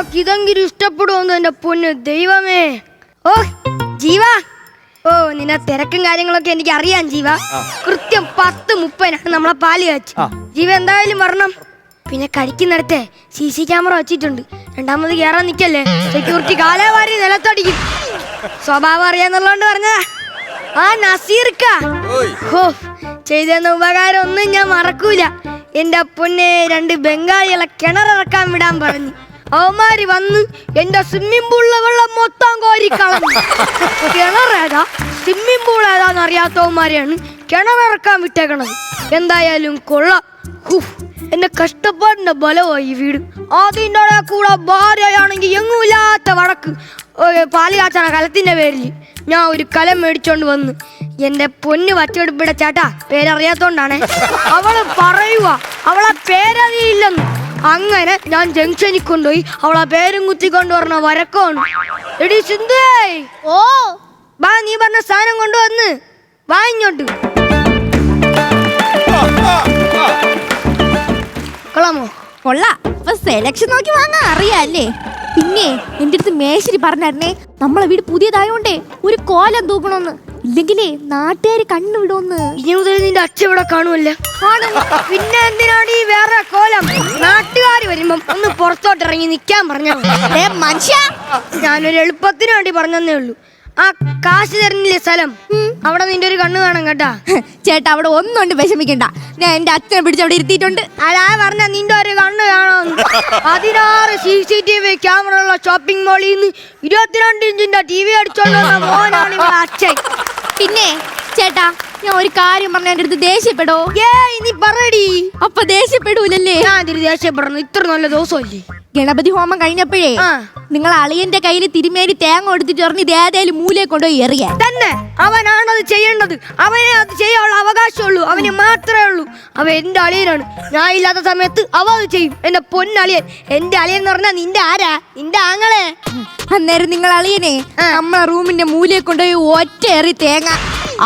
അവക്ക് ഇതെങ്കിലും ഇഷ്ടപ്പെടുമെന്ന് എന്റെ പൊന്ന് ദൈവമേ. ഓ ജീവ. ഓ നിന്നെ തിരക്കും കാര്യങ്ങളൊക്കെ എനിക്ക് അറിയാം ജീവ കൃത്യം പത്ത് മുപ്പതിനാണ് നമ്മളെ പാൽ കാച്ചി ജീവ എന്തായാലും വരണം. പിന്നെ കഴിക്കുന്നിടത്തെ സി സി ക്യാമറ വെച്ചിട്ടുണ്ട്. രണ്ടാമത് കയറാൻ നിക്കല്ലേ? സെക്യൂരിറ്റി കാലാവാരി നിലത്തടിക്കും. സ്വഭാവം അറിയാന്നുള്ളതുകൊണ്ട് പറഞ്ഞതാ. ആ നസീർക്ക. ഹോ ചെയ്തെന്ന ഉപകാരം ഒന്നും ഞാൻ മറക്കൂല. എന്റെ പൊന്നെ രണ്ട് ബംഗാളികളെ കിണറിറക്കാൻ വിടാൻ പറഞ്ഞു. അവന്മാര് വന്ന് എന്റെ സ്വിമ്മിംഗ് പൂളിലെ വെള്ളം മൊത്തം കോരി കളഞ്ഞു. കിണറേതാ സ്വിമ്മിംഗ് പൂൾ ഏതാന്ന് അറിയാത്തവന്മാരെയാണ് കിണറിറക്കാൻ വിട്ടേക്കണത്. എന്തായാലും കൊള്ള. എന്റെ കഷ്ടപ്പാടിന്റെ ബലമായി വീട്. അതിന്റെ കൂടെ ഭാര്യയാണെങ്കിൽ എങ്ങുമില്ലാത്ത വടക്ക്. പാൽ കാച്ചാണ് കലത്തിന്റെ പേരിൽ ഞാൻ ഒരു കലം മേടിച്ചോണ്ട് വന്ന് എന്റെ പൊന്ന് വച്ചെടുപ്പിടെ ചേട്ടാ പേരറിയാത്തോണ്ടാണ്. അവൾ പറയുക അവളെ പേരറിയില്ലെന്ന്. അങ്ങനെ ഞാൻ ജംഗ്ഷനിൽ കൊണ്ടുപോയി അവൾ ആ പേരും കുത്തി കൊണ്ടുവരണ വരക്കമാണ് എടി സിന്ധുവേ ഓ. വാ നീ പറഞ്ഞ സാധനം കൊണ്ടുവന്ന്. വാ ഇങ്ങോട്ട്. കൊള്ളാമോ? കൊള്ളാം. അപ്പൊ സെലക്ഷൻ നോക്കി വാങ്ങാൻ അറിയാല്ലേ പിന്നെ എന്റെ അടുത്ത് മേശരി പറഞ്ഞായിരുന്നേ നമ്മളെ വീട് പുതിയതായോണ്ടേ ഒരു കോലം തൂക്കണോന്ന് ഇല്ലെങ്കിലേ നാട്ടുകാര് കണ്ണുവിടുമെന്ന് ഇനി മുതൽ നിന്റെ അച്ഛൻ ഇവിടെ കാണുമല്ലേ. പിന്നെ എന്തിനാണ് ഈ വേറെ കോലം? നാട്ടുകാർ വരുമ്പം ഒന്ന് പുറത്തോട്ട് ഇറങ്ങി നിൽക്കാൻ പറഞ്ഞ മനുഷ്യ? ഞാനൊരു എളുപ്പത്തിന് വേണ്ടി പറഞ്ഞതേ ഉള്ളൂ. ആ കാശ് തരുന്നില്ലേ സ്ഥലം? അവിടെ നിന്റെ ഒരു കണ്ണ് കാണാം കേട്ടാ. ചേട്ടാ അവിടെ ഒന്നുകൊണ്ട് വിഷമിക്കണ്ട. ഞാൻ എന്റെ അച്ഛനെ പിടിച്ച് അവിടെ ഇരുത്തിയിട്ടുണ്ട്. അതാ പറഞ്ഞ നിന്റെ ഒരു കണ്ണ് കാണാം. പതിനാറ് C C T V camera ഉള്ള ഷോപ്പിംഗ് മോളിൽ നിന്ന് ഇരുപത്തിരണ്ട് ഇഞ്ചിന്റെ ടി വി അടിച്ചോണ്ട് മോനാണ് ഇവിടെ അച്ഛൻ. പിന്നെ ചേട്ടാ ഞാൻ ഒരു കാര്യം പറഞ്ഞ എന്റെ അടുത്ത് ദേഷ്യപ്പെടോ? ഏ ഇനി പറയടി. അപ്പൊ ദേഷ്യപ്പെടൂലല്ലേ? ഞാൻ ഇതിന് ദേഷ്യപ്പെടുന്നു ഇത്ര നല്ല ദിവസമല്ലേ? ഗണപതി ഹോമം കഴിഞ്ഞപ്പോഴേ നിങ്ങൾ അളിയന്റെ കയ്യിൽ തിരുമേനി തേങ്ങ കൊടുത്തിട്ട് പറഞ്ഞ് ഇത് ഏതേലും മൂലയെ കൊണ്ടുപോയി എറിയ തന്നെ. അത് ചെയ്യേണ്ടത്. അവനെ അത് ചെയ്യാനുള്ള അവകാശമുള്ളൂ അവന് മാത്രമേ ഉള്ളൂ. അവൻ എന്റെ അളിയനാണ്. ഞാൻ ഇല്ലാത്ത സമയത്ത് അവ അത് ചെയ്യും. എന്റെ പൊന്നളിയൻ. എന്റെ അളിയൻ എന്ന് പറഞ്ഞാൽ നിന്റെ ആരാ? നിന്റെ ആങ്ങളെ. അന്നേരം നിങ്ങൾ അളിയനെ അമ്മ നമ്മളെ റൂമിന്റെ മൂലയെ കൊണ്ടുപോയി ഒറ്റ എറി തേങ്ങ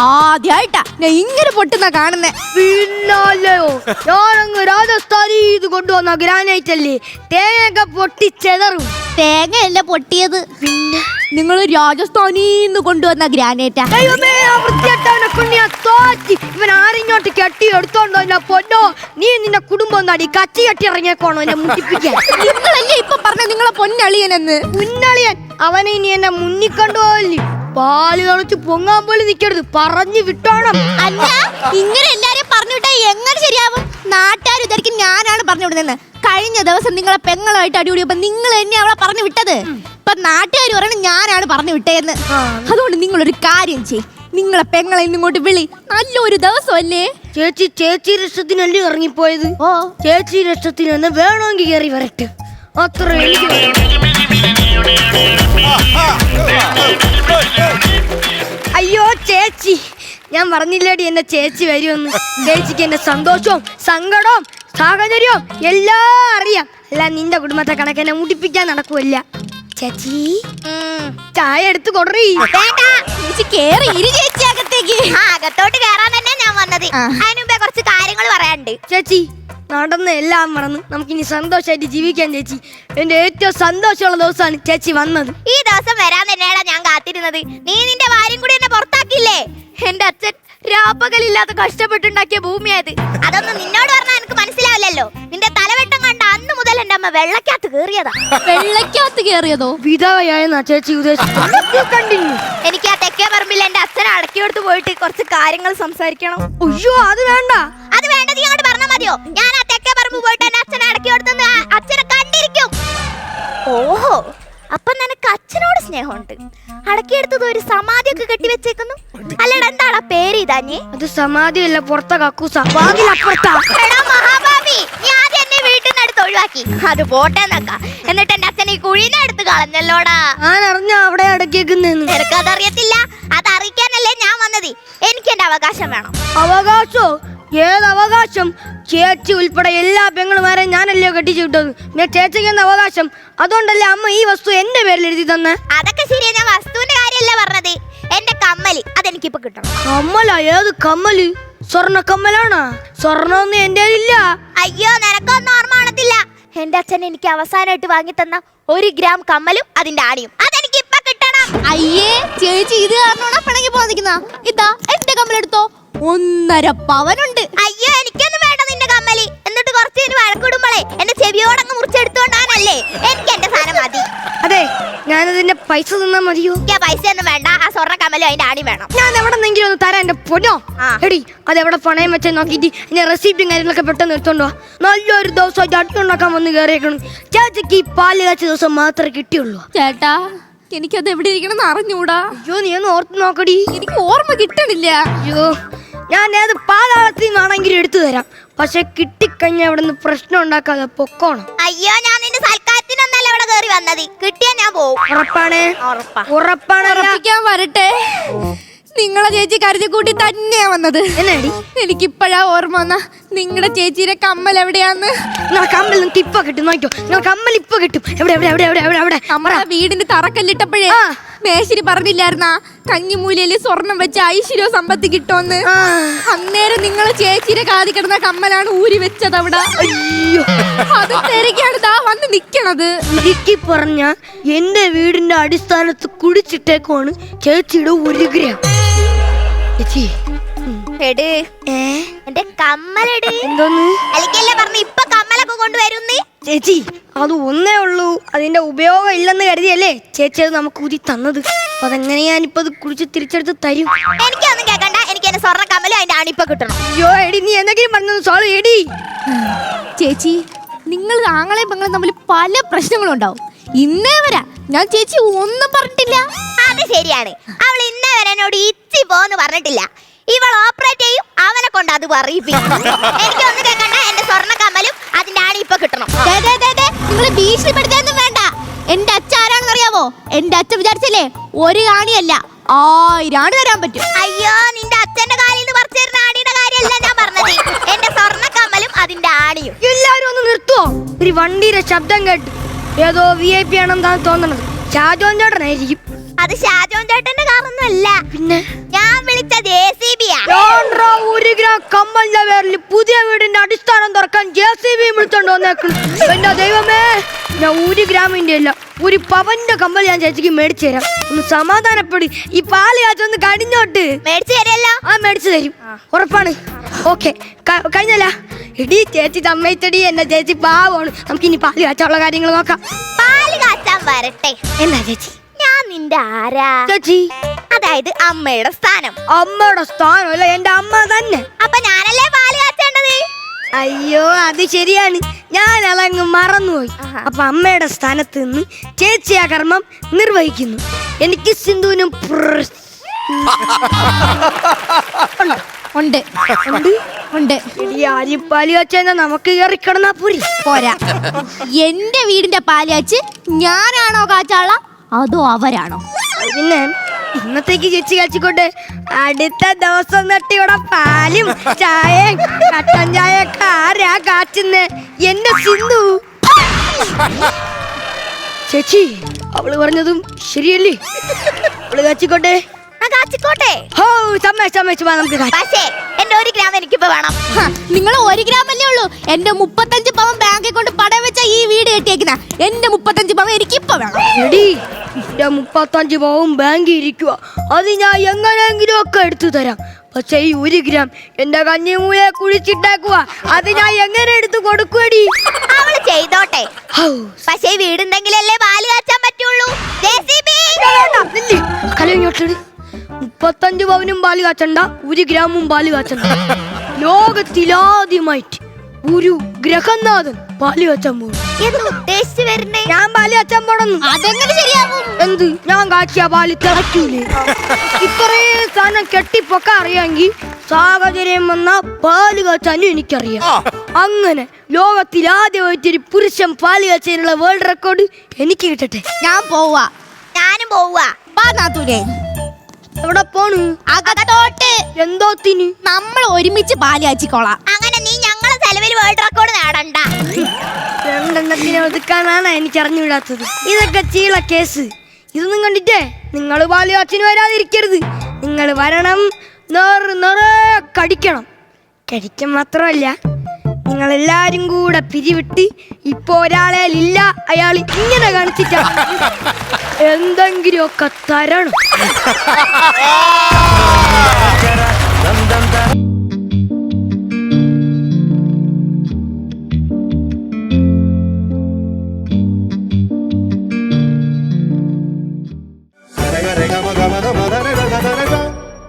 ആദ്യായിട്ടാ ഞാൻ ഇങ്ങനെ പൊട്ടുന്ന കാണുന്നേ. പിന്നല്ലയോ ഞാനങ്ങ് രാജസ്ഥാനി ഇത് കൊണ്ടുവന്ന ഗ്രാനൈറ്റ് അല്ലേ തേങ്ങയൊക്കെ പൊട്ടിച്ചെതറും തേങ്ങയല്ല പൊട്ടിയത്. പിന്നെ? നിങ്ങൾ രാജസ്ഥാനിന്ന് കൊണ്ടുവന്ന ഗ്രാനൈറ്റാ. ദൈവമേ ആ വൃത്തികെട്ടവനെ കൊണ്ട് ഞാൻ തോറ്റി. ഇവൻ ആരിങ്ങോട്ട് കെട്ടി എടുത്തോണ്ടോ എന്റെ പൊന്നോ? നീ നിന്റെ കുടുംബം നടി കച്ചി കെട്ടി ഇറങ്ങിയേക്കോണോ എന്നെ മുട്ടിപ്പിക്കാൻ? നിങ്ങളല്ലേ ഇപ്പൊ പറഞ്ഞ നിങ്ങളെ പൊന്നളിയനെന്ന്? മുന്നളിയൻ. അവനെ ഇനി എന്നെ മുന്നിൽ കണ്ടുപോകല്ലേ പാൽ തളിച്ച് പൊങ്ങാൻ പോലും നിക്കരുത്. പറഞ്ഞു വിട്ടോണം. അല്ല ഇങ്ങനെ എല്ലാരെയും പറഞ്ഞു വിട്ടാ എങ്ങനെ ശരിയാവും? നാട്ടുകാർ വിചാരിക്കും ഞാനാണ് പറഞ്ഞു വിടുന്നത് കഴിഞ്ഞ ദിവസം നിങ്ങളെ പെങ്ങളായിട്ട് അടിപൊളിയപ്പോ നിങ്ങൾ തന്നെ അവളെ പറഞ്ഞു വിട്ടത്. ഇപ്പൊ നാട്ടുകാർ പറയണ ഞാനാണ് പറഞ്ഞു വിട്ടേന്ന്. അതുകൊണ്ട് നിങ്ങളൊരു കാര്യം ചെയ് നിങ്ങളെ പെങ്ങളെ ഇങ്ങോട്ട് വിളി. നല്ലൊരു ദിവസമല്ലേ? ചേച്ചി ചേച്ചി രക്ഷത്തിനല്ലേ ഇറങ്ങിപ്പോയത്? ഓ. ചേച്ചി രക്ഷത്തിന് വേണമെങ്കിൽ കയറി വരട്ടെ. അത്ര. അയ്യോ ചേച്ചി. ഞാൻ പറഞ്ഞില്ലേടി എന്റെ ചേച്ചി വരുമെന്ന്. ചേച്ചിക്ക് എന്റെ സന്തോഷവും സങ്കടവും സാഹചര്യവും എല്ലാം അറിയാം. അല്ല നിന്റെ കുടുംബത്തെ കണക്ക് എന്നെ മുടിപ്പിക്കാൻ നടക്കുമല്ല ചേച്ചി ചായ എടുത്ത് കൊടുറി. ചേച്ചി അകത്തോട്ട് കയറാൻ തന്നെ ഞാൻ വന്നത്. അതിനുമ്പേ കുറച്ച് കാര്യങ്ങൾ പറയാണ്ട് ചേച്ചി നടന്ന എല്ലാം മറന്ന് നമുക്കിനി സന്തോഷമായിട്ട് ജീവിക്കാൻ ചേച്ചി. എന്റെ ഏറ്റവും സന്തോഷമുള്ള ദിവസമാണ് ചേച്ചി വന്നത്. ഈ ദിവസം വരാൻ തന്നെയാണ് ഞാൻ കാത്തിരുന്നത്. നീ നിന്റെ ഭാര്യം കൂടി എന്നെ പുറത്താക്കില്ലേ എന്റെ അച്ഛൻ രാപ്പകലില്ലാത്ത കഷ്ടപ്പെട്ടുണ്ടാക്കിയ ഭൂമിയായത്. അതൊന്നും നിന്നോട് പറഞ്ഞാൽ എനിക്ക് മനസ്സിലാവില്ലല്ലോ. നിന്റെ തലവെട്ടം കണ്ട അന്ന് മുതൽ എന്റെ അമ്മ വെള്ളക്കകത്ത് കേറിയതാ വെള്ളക്കകത്ത് കേറിയതോ വിധവയായെന്നാ ചേച്ചി കണ്ടിന്യൂ എനിക്ക് ആ തെക്കേ പറമ്പിൽ എന്റെ അച്ഛനെ അടക്കിയെടുത്ത് പോയിട്ട് കുറച്ച് കാര്യങ്ങൾ സംസാരിക്കണം. അയ്യോ അത് വേണ്ട. അത് വേണ്ടത് അങ്ങോട്ട് പറഞ്ഞാൽ മതിയോ? ഞാൻ അച്ഛനെ കണ്ടിരിക്കും. ഓഹോ അപ്പൊ നിനക്ക് അച്ഛനോട് സ്നേഹമുണ്ട്. അടക്കിയെടുത്തത് ഒരു സമാധിയൊക്കെ കെട്ടിവെച്ചേക്കുന്നു അല്ലടാ എന്താണ് പേര് ഇതാഞ്ഞേ അത് സമാധിയല്ല പുറത്തെ കക്കൂസ. വാതിലപ്പുറത്താ. എടാ മഹാഭാവി നീ ആദ്യം എന്നെ വീട്ടിൽ നിന്ന് എടുത്ത് ഒഴിവാക്കി. അത് പോട്ടെ നക്ക എന്നിട്ട് എന്റെ അച്ഛൻ ഈ കുഴീനെ എടുത്ത് കളഞ്ഞല്ലോടാ. ഞാൻ അറിഞ്ഞ അവിടെ അടക്കിയേക്കുന്നെന്ന്. അത് അറിയിക്കാനല്ലേ ഞാൻ വന്നത്. എനിക്ക് എന്റെ അവകാശം വേണം. അവകാശോ? ഏത് അവകാശം ചേച്ചി ഉൾപ്പെടെ എല്ലാ പെങ്ങളുമാരെയും ഞാനല്ലയോ കെട്ടിച്ചു വിട്ടത്? പിന്നെ ചേച്ചിക്ക് എന്ന അവകാശം? അതുകൊണ്ടല്ലേ അമ്മ ഈ വസ്തു എന്റെ പേരിൽ എഴുതി തന്നെ? അതൊക്കെ ശരിയാ ഞാൻ വസ്തുവിന്റെ കാര്യമല്ല പറഞ്ഞത്. എന്റെ കമ്മൽ അതെനിക്കിപ്പോ കിട്ടണം. കമ്മല? ഏത് കമ്മൽ? സ്വർണ കമ്മലാണോ? സ്വർണമൊന്നും എന്റെ ഇല്ല. അയ്യോ നിനക്കൊന്നും ഓർമ്മ കാണത്തില്ല. എന്റെ അച്ഛൻ എനിക്ക് അവസാനമായിട്ട് വാങ്ങി തന്ന ഒരു ഗ്രാം കമ്മലും അതിന്റെ ആണിയും. അതെനിക്ക് ഇപ്പൊ കിട്ടണം. അയ്യേ ചേച്ചി ഇത് കാരണമാണ് പിണങ്ങി പോന്നിരിക്കുന്ന ഇതാ എന്റെ ഒന്നര പവനുണ്ട്. അയ്യോ എനിക്കൊന്നും വേണ്ട നിന്റെ കമ്മലി. എന്നിട്ട് കുറച്ച് കഴിഞ്ഞ് വഴക്കിടുമ്പോളേ എന്റെ ചെവിയോടങ്ങ് മുറിച്ചെടുത്തോണ്ടാണല്ലേ? എനിക്ക് എന്റെ സാധനം മതി. അതെ ഞാനതിന്റെ പൈസ തന്നാ മതിയോ? എനിക്ക് ആ പൈസ ഒന്നും വേണ്ട. ആ സ്വർണ കമ്മലും അതിന്റെ ആണി വേണം. ഞാൻ എവിടെ നിന്നെങ്കിലും ഒന്ന് തരാൻ എന്റെ പൊന്നോ? ആ. എടി അത് എവിടെ പണയം വെച്ചാൽ നോക്കിയിട്ട് ഞാൻ റെസിപ്റ്റും കാര്യങ്ങളൊക്കെ പെട്ടെന്ന് എടുത്തോണ്ടോ നല്ലൊരു ദിവസം ചട്ടി ഉണ്ടാക്കാൻ വന്ന് കയറിയേക്കണം ചേച്ചിക്ക് ഈ പാൽ കാച്ച ദിവസം മാത്രമേ കിട്ടിയുള്ളൂ. ചേട്ടാ എനിക്കത് എവിടെ ഇരിക്കണം എന്ന് അറിഞ്ഞൂടാ. അയ്യോ നീ ഒന്ന് ഓർത്ത് നോക്കടി. എനിക്ക് ഓർമ്മ കിട്ടണില്ല. അയ്യോ ഞാൻ ഏത് പാതാളത്തിൽ നിന്നാണെങ്കിലും എടുത്തു തരാം. പക്ഷെ കിട്ടിക്കഴിഞ്ഞാൽ അവിടെ നിന്ന് പ്രശ്നം ഉണ്ടാക്കാതെ പൊക്കോണം. അയ്യോ ഞാൻ നിന്റെ സൽക്കാരത്തിനൊന്നല്ല ഇവിടെ കയറി വന്നത്. കിട്ടിയാ ഞാൻ പോവും. ഉറപ്പാണ്. ഉറപ്പാണ് ഉറപ്പിക്കാൻ വരട്ടെ. നിങ്ങളെ ചേച്ചി കരുതി കൂട്ടി തന്നെയാ വന്നത്. എന്നടി? എനിക്കിപ്പോഴാ ഓർമ്മ വന്ന. നിങ്ങളുടെ ചേച്ചിയുടെ കമ്മൽ എവിടെയാന്ന്? നിങ്ങളെ കമ്മൽ നിങ്ങൾക്ക് ഇപ്പൊ കിട്ടും. നോക്കോ നിങ്ങളെ കമ്മൽ ഇപ്പൊ കിട്ടും. എവിടെ എവിടെ എവിടെ എവിടെ എവിടെ നമ്മുടെ ആ വീടിന്റെ തറക്കല്ലിട്ടപ്പോഴേ. മേശിരി പറഞ്ഞില്ലായിരുന്നാ? കഞ്ഞിമൂലയിൽ സ്വർണം വെച്ച് ഐശ്വര്യ സമ്പത്ത് കിട്ടുമെന്ന് അന്നേരം നിങ്ങളെ ചേച്ചിയുടെ കാതി കിടന്ന കമ്മലാണ് ഊരി വെച്ചത് അവിടെ. അയ്യോ. അത് തിരക്കാണ് ദാ വന്ന് നിക്കണത്. ചുരുക്കി പറഞ്ഞ എന്റെ വീടിന്റെ അടിസ്ഥാനത്ത് കുടിച്ചിട്ടേക്കുവാണ് ചേച്ചിയുടെ ഒരു ഗ്രാം ചേച്ചി എട് എന്റെ കമ്മലെട്. എന്തോന്ന്? പറഞ്ഞു ഇപ്പൊ കമ്മലൊക്കെ കൊണ്ടുവരുന്നേ. ചേച്ചി അത് ഒന്നേ ഉള്ളൂ. അതിന്റെ ഉപയോഗം ഇല്ലെന്ന് കരുതിയല്ലേ ചേച്ചി അത് നമുക്ക് ഊതി തന്നത്? അപ്പൊ അതെങ്ങനെ ഞാനിപ്പോ അത് കുടിച്ച് തിരിച്ചെടുത്ത് തരും? എനിക്കൊന്നും കേക്കണ്ട. എനിക്ക് എന്റെ സ്വർണ കമ്മലും അതിന്റെ ആണിപ്പ ഇപ്പൊ കിട്ടണം. അയ്യോ എടി നീ എന്തെങ്കിലും പറഞ്ഞു സോൾവ് എടി? ചേച്ചി നിങ്ങൾ ആങ്ങളെ പെങ്ങളും തമ്മിൽ പല പ്രശ്നങ്ങളും ഉണ്ടാവും. ഇന്നേ വരാ ഞാൻ ചേച്ചി ഒന്നും പറഞ്ഞിട്ടില്ല. അത് ശരിയാണ്. അവൾ ഇന്നേ വരെ എന്നോട് ഇച്ചി പോന്ന് പറഞ്ഞിട്ടില്ല. ഇവൾ ഓപ്പറേറ്റ് ചെയ്യും അവനെ കൊണ്ട് അത് പറയിപ്പിക്കും. ഒന്ന് കേൾക്കണ്ട എന്റെ സ്വർണ കമ്മലും അതിന്റെ ആണി ഇപ്പൊ കിട്ടണം. നിങ്ങൾ ഭീഷണിപ്പെടുത്താനൊന്നും വേണ്ട. എന്റെ അച്ഛൻ ആരാണെന്ന് അറിയാമോ എന്റെ അച്ഛൻ വിചാരിച്ചില്ലേ ഒരു ആണിയല്ല ആയിരാണ് തരാൻ പറ്റും. അയ്യോ നിന്റെ അച്ഛന്റെ കാലിൽ നിന്ന് പറിച്ചു ആണിയുടെ കാര്യമല്ല ഞാൻ പറഞ്ഞത്. എന്റെ സ്വർണ കമ്മലും അതിന്റെ ആണിയും. എല്ലാരും ഒന്ന് നിർത്തുവോ? ഒരു വണ്ടിയുടെ ശബ്ദം കേട്ട് ഏതോ വി ഐ പി ആണെന്നാണ് തോന്നണത്. ഷാജോൻ ചേട്ടനായിരിക്കും. അത് ഷാജോൻ ചേട്ടന്റെ കാറൊന്നും അല്ല പിന്നെ? ഞാൻ വിളിച്ച ജെ സി ലോണ്ട്രോ ഒരു ഗ്രാം കമ്മലിന്റെ പേരിൽ പുതിയ വീടിന്റെ അടിസ്ഥാനം തുറക്കാൻ ജെ സി ബി വിളിച്ചോണ്ട് വന്നേക്കണം. എന്റെ ദൈവമേ ഞാൻ ഒരു ഗ്രാമിന്റെ അല്ല ഒരു പവന്റെ കമ്മൽ ഞാൻ ചേച്ചിക്ക് മേടിച്ചു തരാം. ഒന്ന് സമാധാനപ്പെടി. ഈ പാൽ കാച്ചൊന്ന് കടിഞ്ഞോട്ട്. മേടിച്ചു തരല്ലോ ആ മേടിച്ചു തരും. ഉറപ്പാണ്. ഓക്കെ കഴിഞ്ഞല്ല. ഇടി ചേച്ചി സമ്മതിച്ചടി എന്റെ ചേച്ചി പാവമാണ്. നമുക്ക് ഇനി പാൽ കാച്ചുള്ള കാര്യങ്ങൾ നോക്കാം. പാൽ കാച്ചാൻ വരട്ടെ. എന്നാ ചേച്ചി? ഞാൻ നിന്റെ ആരാ? ചേച്ചി. അതായത് അമ്മയുടെ സ്ഥാനം. അമ്മയുടെ സ്ഥാനം അല്ല എന്റെ അമ്മ തന്നെ. അപ്പൊ ഞാനല്ലേ പാൽ കാച്ചേണ്ടത്? അയ്യോ അത് ശരിയാണ്. ഞാൻ അതങ്ങ് മറന്നുപോയി. അപ്പൊ അമ്മയുടെ സ്ഥാനത്ത് നിന്ന് ചേച്ചി ആ കർമ്മം നിർവഹിക്കുന്നു. എനിക്ക് സിന്ധുവിനും ഉണ്ട് ഉണ്ട് ഉണ്ട് എടി അരിപ്പാലി വെച്ചാൽ നമുക്ക് കയറിക്കിടന്നാ പുരി. പോരാ. എന്റെ വീടിന്റെ പാലാച്ച് ഞാനാണോ കാച്ചാള? അതോ അവരാണോ? പിന്നെ ഇന്നത്തേക്ക് ചേച്ചി കഴിച്ചിക്കോട്ടെ അടുത്ത ദിവസം നട്ടിയുടെ പാലും ചായയും കട്ടൻ ചായ ഒക്കെ ആരാ കാച്ചുന്നേ? എന്റെ സിന്ധു. ചേച്ചി അവൾ പറഞ്ഞതും ശരിയല്ലേ? അവൾ കാച്ചിക്കോട്ടെ. ഹോ നമുക്ക്. പക്ഷേ എന്റെ ഒരു ഗ്രാം എനിക്കിപ്പോ വേണം. നിങ്ങൾ ഒരു ഗ്രാമല്ലേ ഉള്ളൂ. എന്റെ മുപ്പത്തഞ്ച് പവൻ ബാങ്കിൽ കൊണ്ട് പടം വെച്ച ഈ വീട് കെട്ടിയേക്കുന്ന. എന്റെ മുപ്പത്തഞ്ച് പവൻ എനിക്ക് ഇപ്പൊ വേണം എന്റെ മുപ്പത്തഞ്ച് പവും ബാങ്കിൽ ഇരിക്കുക അത് ഞാൻ എങ്ങനെയെങ്കിലും ഒക്കെ എടുത്തു തരാം. പക്ഷെ ഈ ഒരു ഗ്രാം എന്റെ കഞ്ഞിമൂയെ കുഴിച്ചിട്ടേക്കുക അത് ഞാൻ എങ്ങനെ എടുത്തു കൊടുക്കുവടി? അവൾ ചെയ്തോട്ടെ. പക്ഷെ വീടുണ്ടെങ്കിലല്ലേ പാൽ കാച്ചാൻ പറ്റുള്ളൂ. മുപ്പത്തഞ്ച് പവനും പാൽ കാച്ചണ്ട. ഒരു ഗ്രാമും പാൽ കാച്ചണ്ട. ലോകത്തിലാദ്യമായിട്ട് ഒരു ഗ്രഹനാഥൻ കാച്ചാൻ പോകും എന്ന് ഉദ്ദേശിച്ചു വരുന്നേ ഞാൻ ബാലി കാച്ചാൻ പോണെന്ന് അതെങ്ങനെ ശരിയാവും? എന്ത്? ഞാൻ കാച്ചിയ ബാലി തിളക്കൂലേ ഇത്രയും സാധനം കെട്ടിപ്പൊക്ക അറിയാമെങ്കിൽ സാഹചര്യം വന്ന പാൽ കാച്ചാനും എനിക്കറിയാം. അങ്ങനെ ലോകത്തിൽ ആദ്യമായിട്ട് ഒരു പുരുഷൻ പാൽ കാച്ചാനുള്ള വേൾഡ് റെക്കോർഡ് എനിക്ക് കിട്ടട്ടെ. ഞാൻ പോവാ. ഞാനും പോവാ. വാ എവിടെ പോണു? അകത്തോട്ട്. എന്തോത്തിന് നമ്മൾ ഒരുമിച്ച് പാൽ കാച്ചിക്കോളാം. അങ്ങനെ നീ ഞങ്ങളെ ചെലവിൽ വേൾഡ് റെക്കോർഡ് രണ്ടെണ്ണത്തിനെ ഒതുക്കാനാണ് എനിക്ക് അറിഞ്ഞുവിടാത്തത് ഇതൊക്കെ ചീള കേസ്. ഇതൊന്നും കണ്ടിട്ടേ നിങ്ങൾ പാൽ കാച്ചിന് വരാതിരിക്കരുത്. നിങ്ങൾ വരണം. നിറ നിറ കടിക്കണം. കടിക്കാൻ മാത്രമല്ല നിങ്ങൾ എല്ലാരും കൂടെ പിരിവിട്ട് ഇപ്പൊ ഒരാളെ ഇല്ല അയാൾ ഇങ്ങനെ കാണിച്ചിട്ട. എന്തെങ്കിലുമൊക്കെ തരണം.